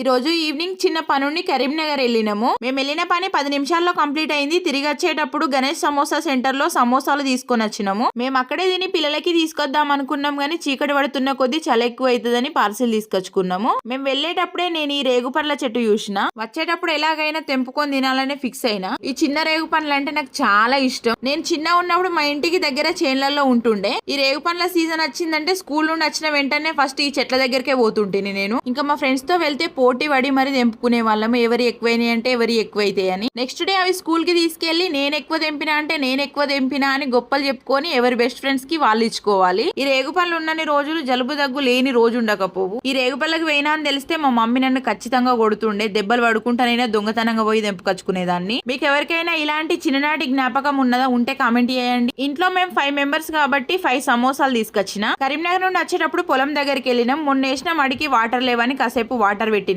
ఈ రోజు ఈవినింగ్ చిన్న పనుండి కరీంనగర్ వెళ్ళినాము. మేము వెళ్ళిన పని పది నిమిషాల్లో కంప్లీట్ అయింది. తిరిగి వచ్చేటప్పుడు గణేష్ సమోసా సెంటర్లో సమోసాలు తీసుకొని వచ్చినాము. మేము అక్కడే తిని పిల్లలకి తీసుకొద్దాం అనుకున్నాం గానీ చీకటి పడుతున్న కొద్దీ చలి ఎక్కువ అవుతుందని పార్సిల్ తీసుకొచ్చుకున్నాము. మేము వెళ్ళేటప్పుడే నేను ఈ రేగు పండ్ల చెట్టు చూసిన. వచ్చేటప్పుడు ఎలాగైనా తెంపుకొని తినాలనే ఫిక్స్ అయినా. ఈ చిన్న రేగు పండ్లు అంటే నాకు చాలా ఇష్టం. నేను చిన్న ఉన్నప్పుడు మా ఇంటికి దగ్గర చేన్లలో ఉంటుండే. ఈ రేగు పండ్ల సీజన్ వచ్చిందంటే స్కూల్ నుండి వచ్చిన వెంటనే ఫస్ట్ ఈ చెట్ల దగ్గరికే పోతుంటేనే నేను. ఇంకా మా ఫ్రెండ్స్తో వెళ్తే పోటీ పడి మరి తెంపుకునే వాళ్ళము ఎవరు ఎక్కువైనాయి అంటే ఎవరు ఎక్కువైతాయి అని. నెక్స్ట్ డే అవి స్కూల్కి తీసుకెళ్ళి నేను ఎక్కువ తెంపినా అంటే నేను ఎక్కువ తెంపినా అని గొప్పలు చెప్పుకొని ఎవరి బెస్ట్ ఫ్రెండ్స్కి వాళ్ళు ఇచ్చుకోవాలి. ఈ రేగు పళ్ళు ఉన్నన్ని రోజులు జలుబు దగ్గు లేని రోజు ఉండకపోవు. ఈ రేగు పళ్ళకి పోయినా అని తెలిస్తే మా మమ్మీ నన్ను ఖచ్చితంగా కొడుతుండే. దెబ్బలు పడుకుంటానైనా దొంగతనంగా పోయి తెంపుకొచ్చుకునేదాన్ని. మీకు ఎవరికైనా ఇలాంటి చిన్ననాటి జ్ఞాపకం ఉన్నదా ఉంటే కామెంట్ చేయండి. ఇంట్లో మేము ఫైవ్ మెంబర్స్ కాబట్టి ఫైవ్ సమోసాలు తీసుకొచ్చిన. కరీంనగర్ నుండి వచ్చేటప్పుడు పొలం దగ్గరికి వెళ్ళినాం. మొన్న వేసిన మడికి వాటర్ లేవని కాసేపు వాటర్ పెట్టి